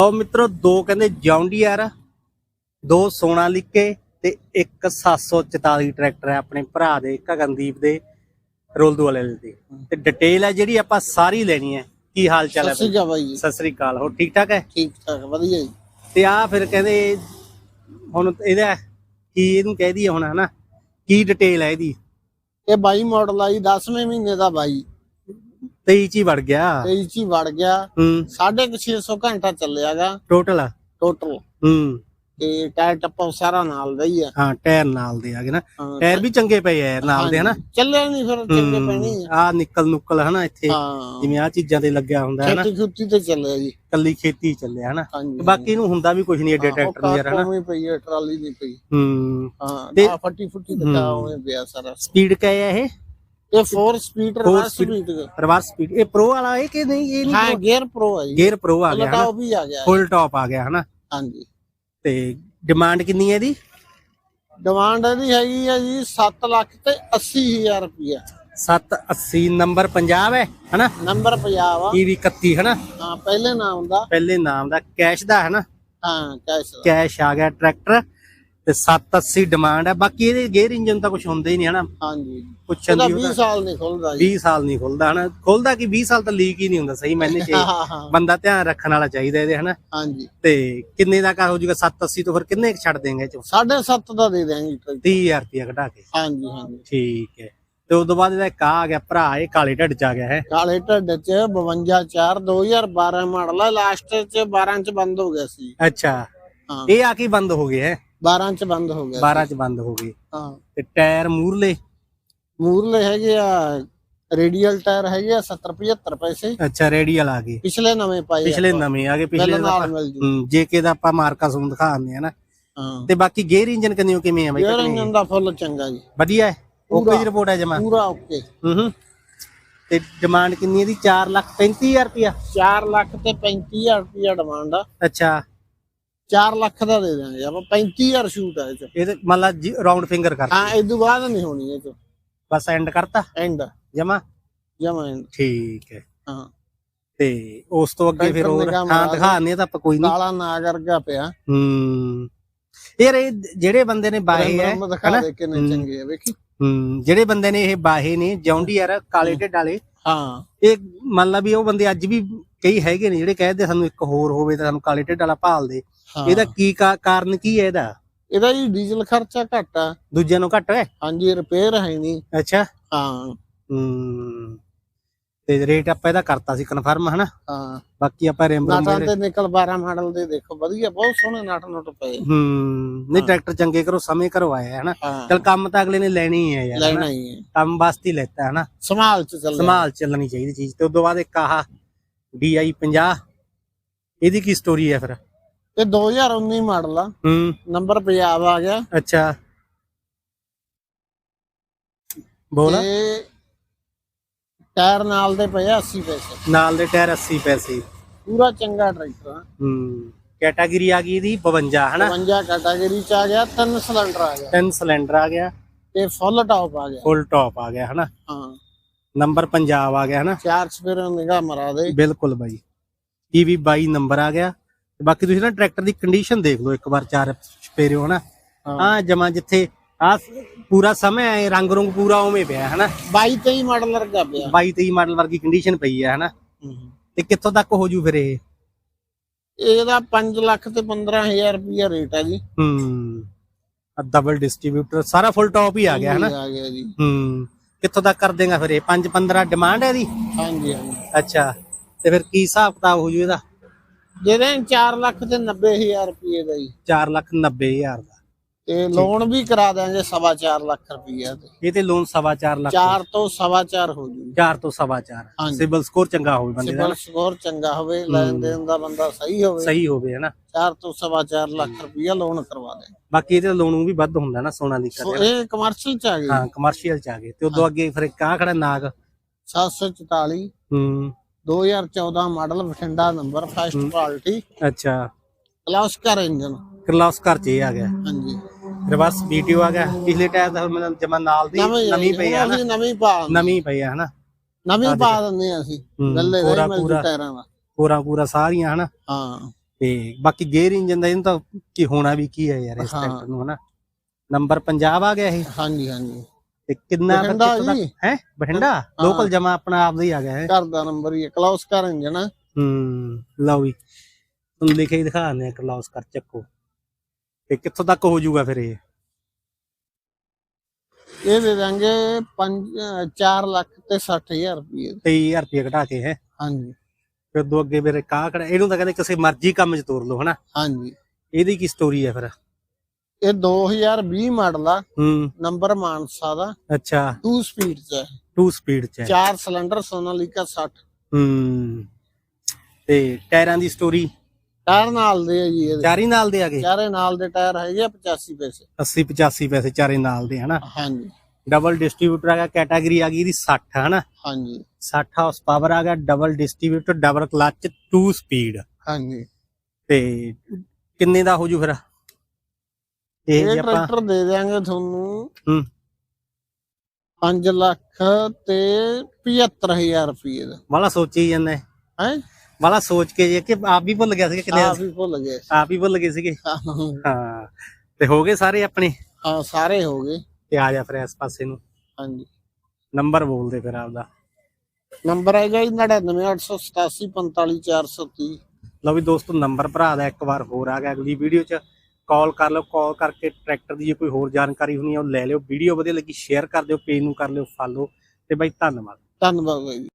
ਲਓ ਮਿੱਤਰੋ ਦੋ ਕਹਿੰਦੇ ਜੌਂਡੀਆਰ ਦੋ ਸੋਨਾਲੀਕੇ ਤੇ ਇੱਕ 744 ਟਰੈਕਟਰ ਹੈ ਆਪਣੇ ਭਰਾ ਦੇ ਗਗਨਦੀਪ ਦੇ ਰੋਲਦੂ ਵਾਲੇ ਦੇ। ਤੇ ਡਿਟੇਲ ਹੈ ਜਿਹੜੀ ਆਪਾਂ ਸਾਰੀ ਲੈਣੀ ਹੈ। ਕੀ ਹਾਲ ਚਾਲ ਹੈ ਸਤਿ ਸ਼੍ਰੀ ਅਕਾਲ ਬਾਈ ਜੀ। ਸਤਿ ਸ੍ਰੀ ਅਕਾਲ। ਹੋ ਠੀਕ ਠਾਕ ਹੈ? ਠੀਕ ਠਾਕ ਵਧੀਆ ਜੀ। ਤੇ ਆ ਫਿਰ ਕਹਿੰਦੇ ਹੁਣ ਇਹਦਾ ਕੀ ਇਹਨੂੰ ਕਹਿ ਦਈਏ ਹੁਣ ਹਨਾ? ਕੀ ਡਿਟੇਲ ਹੈ ਇਹਦੀ? ਇਹ ਬਾਈ ਮਾਡਲ ਆਈ 10ਵੇਂ ਮਹੀਨੇ ਦਾ ਬਾਈ। 23 ਚ ਹੀ ਵੜ ਗਿਆ। 23 ਚ ਹੀ ਵੜ ਗਿਆ। ਹੂੰ। 650 ਘੰਟਾ ਚੱਲਿਆਗਾ। ਟੋਟਲ ਟੋਟਲ ਹੂੰ। ਤੇ ਟਾਇਰ ਟੱਪਾ ਸਾਰਾ ਨਾਲ ਦਾ ਹੀ ਆ। ਹਾਂ ਟਾਇਰ ਨਾਲ ਦੇ ਆਗੇ ਨਾ। ਟਾਇਰ ਵੀ ਚੰਗੇ ਪਏ ਆ ਨਾਲ ਦੇ ਹਨਾ ਚੱਲਿਆ ਨਹੀਂ ਫਿਰ ਚੰਗੇ ਪੈਣੀ ਆ। ਨਿਕਲ ਨੁਕਲ ਹਨਾ ਇੱਥੇ। ਜਿਵੇਂ ਆ ਚੀਜ਼ਾਂ ਤੇ ਲੱਗਿਆ ਹੁੰਦਾ ਹੈ ਨਾ ਖੇਤੀ ਖੁੱਤੀ ਤੇ ਚੱਲਿਆ ਜੀ। ਕੱਲੀ ਖੇਤੀ ਚੱਲਿਆ ਹਨਾ। ਬਾਕੀ ਨੂੰ ਹੁੰਦਾ ਵੀ ਕੁਝ ਨਹੀਂ ਏਡੇ ਟਰੈਕਟਰ ਨੂੰ ਯਾਰ ਹਨਾ। ਉਵੇਂ ਪਈ ਹੈ ਟਰਾਲੀ ਨਹੀਂ ਪਈ। ਹੂੰ। ਹਾਂ ਫੱਟੀ ਫੁੱਟੀ ਦਿਖਾ ਉਵੇਂ ਪਿਆ ਸਾਰਾ। ਸਪੀਡ ਕਿਆ ਹੈ ਇਹ? ਇਹ 4 speed reverse. Speed reverse speed ਇਹ ਪ੍ਰੋ ਵਾਲਾ ਹੈ ਕਿ ਨਹੀਂ? ਇਹ ਹਾਂ ਨਹੀਂ ਗੇਅਰ ਪ੍ਰੋ ਹੈ ਜੀ। ਗੇਅਰ ਪ੍ਰੋ ਆ ਗਿਆ ਉਹ ਵੀ ਆ ਗਿਆ। ਫੁੱਲ ਟਾਪ ਆ ਗਿਆ ਹਨਾ? ਹਾਂਜੀ। ਤੇ ਡਿਮਾਂਡ ਕਿੰਨੀ ਹੈ ਇਹਦੀ? ਡਿਮਾਂਡ ਇਹਦੀ ਹੈਗੀ ਆ ਜੀ 7 ਲੱਖ ਤੇ 80 ਹਜ਼ਾਰ ਰੁਪਇਆ 780 ਨੰਬਰ ਪੰਜਾਬ ਹੈ ਹਨਾ? ਨੰਬਰ ਪੰਜਾਬ ਆ ਈਵੀ 31 ਹਨਾ? ਹਾਂ ਪਹਿਲੇ ਨਾਮ ਦਾ। ਪਹਿਲੇ ਨਾਮ ਦਾ ਕੈਸ਼ ਦਾ ਹਨਾ? ਹਾਂ ਕੈਸ਼ ਦਾ। ਕੈਸ਼ ਆ ਗਿਆ ਟਰੈਕਟਰ ਤੇ 780 ਡਿਮਾਂਡ ਹੈ ਬਾਕੀ ਇਹਦੇ ਗੇਅਰ ਇੰਜਨ ਤਾਂ ਕੁਝ ਹੁੰਦਾ ਹੀ ਨਹੀਂ ਹਨਾ? ਹਾਂਜੀ। ਪੁੱਛਣ ਉਹਦਾ ਦੀ 20 ਉਹਦਾ ਸਾਲ ਨਹੀਂ ਖੁੱਲਦਾ ਜੀ। 20 ਸਾਲ ਨਹੀਂ ਖੁੱਲਦਾ ਹਨਾ? ਖੁੱਲਦਾ ਕਿ 20 ਸਾਲ ਤਾਂ ਲੀਕ ਹੀ ਨਹੀਂ ਹੁੰਦਾ ਸਹੀ? ਮੈਨੇ ਚ ਬੰਦਾ ਧਿਆਨ ਰੱਖਣ ਵਾਲਾ ਚਾਹੀਦਾ ਇਹਦੇ ਹਨਾ? ਹਾਂਜੀ। ਤੇ ਕਿੰਨੇ ਦਾ ਕਾ ਹੋ ਜਾਊਗਾ 780 ਤੋਂ ਫਿਰ ਕਿੰਨੇ ਕੁ ਛੱਡ ਦੇਂਗੇ ਚੋਂ? 7.5 ਦਾ ਦੇ ਟਰੈਕਟਰ। 30000 ਰੁਪਇਆ ਘਟਾ ਕੇ। ਹਾਂਜੀ ਹਾਂਜੀ। ਠੀਕ ਹੈ। ਤੇ ਉਸ ਤੋਂ ਬਾਅਦ ਇਹਦਾ ਇੱਕ ਆ ਗਿਆ ਭਰਾ ਇਹ ਕਾਲੇ ਢੱਡ ਚ ਆ ਗਿਆ ਹੈ? ਕਾਲੇ ਢੱਡ ਚ 52 4 2012 ਮਾਡਲ ਆ। ਲਾਸਟ ਚ 12 ਚ ਬੰਦ ਹੋ ਗਿਆ ਸੀ। ਅੱਛਾ। ਇਹ ਆ ਕੀ ਬੰਦ ਹੋ ਗਏ ਹੈ? 12 ਚ ਬੰਦ ਹੋ ਗਿਆ 12 ਚ ਬੰਦ ਹੋ ਗਏ। ਹਾਂ। ਤੇ ਟਾਇਰ ਮੂਰਲੇ? ਮੂਰਲੇ ਹੈਗੇ ਆ ਰੇਡੀਅਲ ਟਾਇਰ ਹੈਗੇ ਆ 70 75 ਪੈਸੇ। ਅੱਛਾ ਰੇਡੀਅਲ ਆ ਗਏ। ਪਿਛਲੇ ਨਵੇਂ ਪਾਏ ਪਿਛਲੇ ਨਵੇਂ ਆ ਗਏ ਪਿਛਲੇ ਨਾਲ ਜੇਕੇ ਦਾ ਆਪਾਂ ਮਾਰਕਾ ਸੂਨ ਦਿਖਾਉਂਦੇ ਆ ਨਾ। ਹਾਂ। ਤੇ ਬਾਕੀ ਗੇਅਰ ਇੰਜਨ ਕਿੰਨੇ ਹੋ ਕਿਵੇਂ ਆ ਬਾਈ ਗੇਅਰ? ਇੰਜਨ ਦਾ ਫੁੱਲ ਚੰਗਾ ਜੀ। ਵਧੀਆ ਹੈ? ਓਕੇ ਦੀ ਰਿਪੋਰਟ ਹੈ ਜਮਾ। ਪੂਰਾ ਓਕੇ। ਹੂੰ ਹੂੰ। ਤੇ ਡਿਮਾਂਡ ਕਿੰਨੀ ਹੈ ਦੀ 4 ਲੱਖ 35000 ਰੁਪਇਆ। 4 ਲੱਖ ਤੇ 35000 ਰੁਪਇਆ ਡਿਮਾਂਡ ਆ। ਅੱਛਾ। 4 ਲੱਖ ਦਾ ਦੇ ਦਾਂਗੇ ਆਪਾਂ 35000 ਸ਼ੂਟ ਆ ਇਹ ਚ। ਇਹ ਮੰਨ ਲਾ ਰਾਉਂਡ ਫਿੰਗਰ ਕਰ। ਹਾਂ ਇਹ ਤੋਂ ਬਾਅਦ ਨਹੀਂ ਹੋਣੀ ਇਹ ਚ ਬਸ ਐਂਡ ਕਰਤਾ? ਐਂਡ ਜਮਾ? ਜਮਾ end। ਠੀਕ ਹੈ। ਹਾਂ। ਤੇ ਉਸ ਤੋਂ ਅੱਗੇ ਫਿਰ ਹੋਰ ਹਾਂ ਦਿਖਾਣੇ ਤਾਂ ਆਪਾਂ ਕੋਈ ਨਹੀਂ। ਕਾਲਾ ਨਾਗ ਵਰਗਾ ਪਿਆ। ਹੂੰ। ਯਾਰ ਇਹ ਜਿਹੜੇ ਬੰਦੇ ਨੇ ਬਾਹੇ ਹੈ ਹਨਾ? ਚੰਗੇ ਆ ਵੇਖੀ। ਹੂੰ ਜਿਹੜੇ ਬੰਦੇ ਨੇ ਇਹ ਬਾਹੇ ਨੇ ਜੌਂਡੀ ਯਾਰ ਕਾਲੇ ਢਿੱਡ ਵਾਲੇ ਹਾਂ। ਇਹ ਮੰਨ ਲਾ ਵੀ ਉਹ ਬੰਦੇ ਅੱਜ ਵੀ ਕਈ ਹੈਗੇ ਨੇ ਜਿਹੜੇ ਕਹਿੰਦੇ ਸਾਨੂੰ ਇੱਕ ਹੋਰ ਹੋਵੇ ਤਾਂ ਸਾਨੂੰ ਕਾਲੇ ਢਿੱਡ ਵਾਲਾ ਭਾਲ ਦੇ ਹਾਂ। ਇਹਦਾ ਕੀ ਕਾ- ਕਾਰਨ ਕੀ ਹੈ ਇਹਦਾ? ਇਹਦਾ ਜੀ ਡੀਜ਼ਲ ਖਰਚਾ ਘੱਟ ਆ। ਦੂਜਿਆਂ ਨੂੰ ਘੱਟ ਹੈ ਹਾਂਜੀ ਰਿਪੇਅਰ ਹੈ ਨਹੀਂ। ਅੱਛਾ। ਹਾਂ। ਹੂੰ। ਤੇ ਰੇਟ ਆਪਾਂ ਇਹਦਾ ਕਰਤਾ ਸੀ ਕਨਫਰਮ ਹਨਾ? ਹਾਂ। ਬਾਕੀ ਆਪਾਂ ਰਿੰਬ ਨਾਟਾਂ ਤੇ ਨਿਕਲ 12 ਮਾਡਲ ਦੇ ਦੇਖੋ ਵਧੀਆ ਬਹੁਤ ਸੋਹਣੇ ਨਾਟ ਨੁੱਟ ਪਏ। ਹੂੰ ਨਹੀਂ ਟਰੈਕਟਰ ਚੰਗੇ ਕਰੋ ਸਮੇਂ ਕਰੋ ਆਇਆ ਹੈ। ਹਨਾ ਚਲ ਕੰਮ ਤਾਂ ਅਗਲੇ ਨੇ ਲੈਣੀ ਹੀ ਯਾਰ ਲੈਣਾ ਹਨਾ? ਹੀ ਹੈ ਕੰਮ ਵਾਸਤੇ ਲੈਤਾ ਹੈ ਨਾ ਸੰਭਾਲ ਚ ਚੱਲ ਸੰਭਾਲ ਚੱਲਣੀ ਚਾਹੀਦੀ ਚੀਜ਼ ਤੇ ਉਦੋਂ ਬਾਅਦ ਇੱਕ ਆਹ DI 50 ਇਹਦੀ ਕੀ ਸਟੋਰੀ ਹੈ ਫਿਰ? ਇਹ 2019 ਮਾਡਲ ਆ। ਹੂੰ। ਨੰਬਰ ਪੰਜਾਬ ਆ ਗਿਆ। ਅੱਛਾ। ਬੋਲ। ਤੇ ਟਾਇਰ ਨਾਲ ਦੇ ਪਏ ਆ 80 ਪੈਸੇ। ਨਾਲ ਦੇ ਟਾਇਰ 80 ਪੈਸੇ। ਪੂਰਾ ਚੰਗਾ ਟਰੈਕਟਰ ਆ। ਹੂੰ ਕੈਟਾਗਰੀ ਆ ਗਈ ਇਹਦੀ 52 ਹਨਾ? 52 ਕੈਟਾਗਰੀ ਚ ਆ ਗਿਆ ਤਿੰਨ ਸਿਲੰਡਰ ਆ ਗਿਆ। ਤਿੰਨ ਸਿਲੰਡਰ ਆ ਗਿਆ। ਤੇ ਫੁੱਲ ਟਾਪ ਆ ਗਿਆ। ਫੁੱਲ ਟਾਪ ਆ ਗਿਆ ਹਨਾ? ਹਾਂ। ਨੰਬਰ ਪੰਜਾਬ ਆ ਗਿਆ ਹਨਾ? ਚਾਰ ਸਪੇਰ ਨਿਗਾਹ ਮਰਾ ਦੇ। ਬਿਲਕੁਲ ਬਾਈ। ਈਵੀ 22 ਨੰਬਰ ਆ ਗਿਆ। ਤੇ ਬਾਕੀ ਤੁਸੀਂ ਨਾ ਟਰੈਕਟਰ ਦੀ ਕੰਡੀਸ਼ਨ ਦੇਖ ਲਓ ਇੱਕ ਵਾਰ ਚਾਰ ਸਪੇਰਿਓ ਹਨਾ। ਹਾਂ। ਜਮਾ ਜਿੱਥੇ ਆ ਪੂਰਾ ਸਮੇਂ ਆਏ ਰੰਗ ਰੁੰਗ ਪੂਰਾ ਉਵੇਂ ਪਿਆ ਹਨਾ? 22 23 ਮਾਡਲ ਵਰਗਾ ਪਿਆ। 22 23 ਮਾਡਲ ਵਰਗੀ ਕੰਡੀਸ਼ਨ ਪਈ ਹੈ ਹਨਾ? ਤੇ ਕਿੱਥੋਂ ਤੱਕ ਹੋ ਜੂ ਫਿਰ ਇਹ? ਇਹਦਾ 5 ਲੱਖ ਤੇ 15000 ਰੁਪਇਆ ਰੇਟ ਆ ਜੀ। ਹੂੰ। ਡਬਲ ਡਿਸਟ੍ਰੀਬਿਊਟਰ ਸਾਰਾ ਫੁੱਲ ਟਾਪ ਹੀ ਆ ਗਿਆ ਹਨਾ? ਆ ਗਿਆ ਜੀ। ਹੂੰ। ਕਿੱਥੋਂ ਤੱਕ ਕਰ ਦੇਗਾ ਫਿਰ ਇਹ? 5 15 ਡਿਮਾਂਡ ਹੈ ਇਹਦੀ? ਹਾਂਜੀ ਹਾਂਜੀ। ਅੱਛਾ। ਤੇ ਫਿਰ ਕੀ ਹਿਸਾਬ ਕਿਤਾਬ ਹੋ ਜੂ ਇਹਦਾ? ਜਿਹਦੇ 4 ਲੱਖ ਤੇ 90000 ਰੁਪਏ ਦਾ ਜੀ। 4 ਲੱਖ 90 ਹਜ਼ਾਰ ਦਾ। ਤੇ ਲੋਨ ਵੀ ਕਰਾ ਦਿਆਂਗੇ ਸਵਾ 4 ਲੱਖ ਰੁਪਇਆ ਤੇ। ਇਹ ਤੇ ਲੋਨ ਸਵਾ 4 ਲੱਖ 4 ਤੋਂ ਸਵਾ 4 ਹੋ ਜੂ। 4 ਤੋਂ ਸਵਾ 4 ਹਾਂਜੀ। ਸਿਬਲ ਸਕੋਰ ਚੰਗਾ ਹੋਵੇ ਬੰਦੇ ਦਾ ਸਿਬਲ ਸਕੋਰ ਚੰਗਾ ਹੋਵੇ ਲੈਣ ਦੇਣ ਦਾ ਬੰਦਾ ਸਹੀ ਹੋਵੇ। ਸਹੀ ਹੋਵੇ ਹਨਾ। 4 ਤੋਂ ਸਵਾ 4 ਲੱਖ ਰੁਪਇਆ ਲੋਨ ਕਰਵਾ ਦੇ ਬਾਕੀ ਇਹਦੇ ਲੋਨ ਵੀ ਵੱਧ ਹੁੰਦਾ ਨਾ ਸੋਨਾ ਦੀ ਸੋ ਕਰੇ ਇਹ ਕਮਰਸ਼ੀਅਲ ਚ ਆ ਗਈ। ਹਾਂ ਕਮਰਸ਼ੀਅਲ ਚ ਆ ਗਏ ਤੇ ਉਦੋਂ ਅੱਗੇ ਫਿਰ ਕਾ ਖੜਾ ਨਾਗ। 744 ਹੂੰ। 2014 model Bathinda number first quality ਅੱਛਾ। ਕਲਾਸਕਰ ਇੰਜਨ ਕਿਰਲੋਸਕਰ ਚ ਇਹ ਆ ਗਿਆ। ਹਾਂਜੀ। ਰਿਵਰਸ ਵੀਡੀਓ ਆ ਗਿਆ। ਪਿਛਲੇ ਟਾਇਰ ਦਾ ਮੈਨੂੰ ਜਮਾ ਨਾਲ ਦੀ ਨਵੀਂ ਪਈ ਆ ਹੁਣ ਨਾ ਨਵੀਂ ਪਾ ਨਵੀਂ ਪਈ ਆ ਹਨਾ। ਨਵੀਂ ਪਾ ਦਿੰਦੇ ਆ ਅਸੀਂ। ਗੱਲੇ ਦੇ ਮਿਲ ਪੂਰਾ। ਟਾਇਰਾਂ ਦਾ। ਪੂਰਾ ਪੂਰਾ ਸਾਰੀਆਂ ਹਨਾ। ਹਾਂ। ਤੇ ਬਾਕੀ ਗੇਅਰ ਇੰਜਨ ਦਾ ਇਹਨੂੰ ਤਾਂ ਕੀ ਹੋਣਾ ਵੀ ਕੀ ਹੈ ਯਾਰ ਇਸ। ਟਰੈਕਟਰ ਨੂੰ ਹਨਾ। ਨੰਬਰ ਪੰਜਾਬ ਆ ਗਿਆ ਇਹ। ਹਾਂਜੀ ਹਾਂਜੀ। ਤੇ ਕਿੰਨਾ ਹੈ? ਬਠਿੰਡਾ? ਲੋਕਲ ਜਮਾ ਆਪਣਾ ਆਪ ਦਾ ਹੀ ਆ ਗਿਆ ਹੈ ਘਰ ਦਾ ਨੰਬਰ ਹੀ ਹੈ ਕਲਾਉਸ ਕਰ ਇੰਜਨ। ਹੂੰ ਲਓ ਵੀ ਤੁਹਾਨੂੰ ਲਿਖੇ ਦਿਖਾਉਂਦੇ ਆ ਕਲਾਸ ਕਰ ਚੱਕੋ। ਤੇ ਕਿੱਥੋਂ ਤੱਕ ਹੋ ਜਾਊਗਾ ਫਿਰ ਇਹ? ਇਹ ਦੇ ਦਾਂਗੇ 5 4 ਲੱਖ ਤੇ 60000 ਰੁਪਏ 23000 ਰੁਪਏ ਘਟਾ ਕੇ ਹੈ? ਹਾਂਜੀ। ਫਿਰ ਦੋ ਅੱਗੇ ਮੇਰੇ ਕਾਹ ਖੜਾ ਇਹਨੂੰ ਤਾਂ ਕਹਿੰਦੇ ਕਿਸੇ ਮਰਜ਼ੀ ਕੰਮ 'ਚ ਤੋਰ ਲਓ ਹਨਾ? ਹਾਂਜੀ। ਇਹਦੀ ਕੀ ਸਟੋਰੀ ਹੈ ਫਿਰ? ਇਹ 2020 ਮਾਡਲ ਆ ਹੂੰ। ਨੰਬਰ ਮਾਨਸਾ ਦਾ। ਅੱਛਾ। 2 ਸਪੀਡ ਚ ਹੈ। 2 ਸਪੀਡ 'ਚ ਹੈ। 4 ਸਿਲੰਡਰ ਸੋਨਾਲੀਕਾ 60 ਹੂੰ। ਤੇ ਟਾਇਰਾਂ ਦੀ ਸਟੋਰੀ ਟਾਇਰ ਨਾਲ ਦੇ ਆ ਜੀ ਇਹਦੇ। ਚਾਰੀ ਨਾਲ ਦੇ ਆ ਗਏ? ਚਾਰੇ ਨਾਲ ਦੇ ਟਾਇਰ ਹੈਗੇ ਆ 85 ਪੈਸੇ। 80 85 ਪੈਸੇ ਚਾਰੇ ਨਾਲ ਦੇ ਹਨਾ? ਹਾਂਜੀ। ਡਬਲ ਡਿਸਟ੍ਰੀਬਿਊਟਰ ਆ ਗਿਆ ਕੈਟਾਗਰੀ ਆ ਗਈ ਇਹਦੀ 60 ਹਨਾ? ਹਾਂਜੀ। 60 ਹਾਰਸ ਪਾਵਰ ਆ ਗਿਆ double distributor double clutch 2 speed ਹਾਂਜੀ। ਤੇ ਕਿੰਨੇ ਦਾ ਹੋ ਜੂ ਫਿਰ? ਇਹ ਇਹ ਜੇ ਆਪਾਂ ਟਰੈਕਟਰ ਦੇ ਦਿਆਂਗੇ ਤੁਹਾਨੂੰ ਹੂੰ। 5 ਲੱਖ ਤੇ 75000 ਰੁਪਏ ਦਾ। ਵਾਲਾ ਸੋਚੀ ਜਾਂਦਾ। ਹੈ ਹੈ? ਵਾਲਾ ਸੋਚ ਕੇ ਜੇ ਕਿ ਆਪ ਵੀ ਭੁੱਲ ਗਿਆ ਸੀ ਕਿੰਨੇ ਆਪ ਹੀ ਭੁੱਲ ਗਏ ਆਪ ਹੀ ਭੁੱਲ ਗਏ ਸੀਗੇ। ਹਾਂ। ਤੇ ਹੋ ਗਏ ਸਾਰੇ ਆਪਣੇ? ਹਾਂ, ਸਾਰੇ ਹੋ ਗਏ। ਤੇ ਆ ਜਾ ਫਿਰ ਇਸ ਪਾਸੇ ਨੂੰ। ਹਾਂਜੀ। ਨੰਬਰ ਬੋਲ ਦੇ ਫਿਰ ਆਪਦਾ। ਨੰਬਰ ਹੈਗਾ ਜੀ 9988745430 ਲਓ ਵੀ ਦੋਸਤੋ ਨੰਬਰ ਭਰਾ ਦਾ ਇੱਕ ਵਾਰ ਹੋਰ ਆ ਗਿਆ। ਅਗਲੀ ਵੀਡੀਓ 'ਚ ਕਾਲ ਕਰ ਲਓ। ਕਾਲ ਕਰਕੇ ਟਰੈਕਟਰ ਦੀ ਜੇ ਕੋਈ ਹੋਰ ਜਾਣਕਾਰੀ ਹੋਣੀ ਹੈ ਉਹ ਲੈ ਲਿਓ। ਵੀਡੀਓ ਵਧੀਆ ਲੱਗੀ ਸ਼ੇਅਰ ਕਰ ਦਿਓ ਪੇਜ ਨੂੰ ਕਰ ਲਿਓ ਫਾਲੋ ਤੇ ਬਾਈ ਧੰਨਵਾਦ। ਧੰਨਵਾਦ ਬਾਈ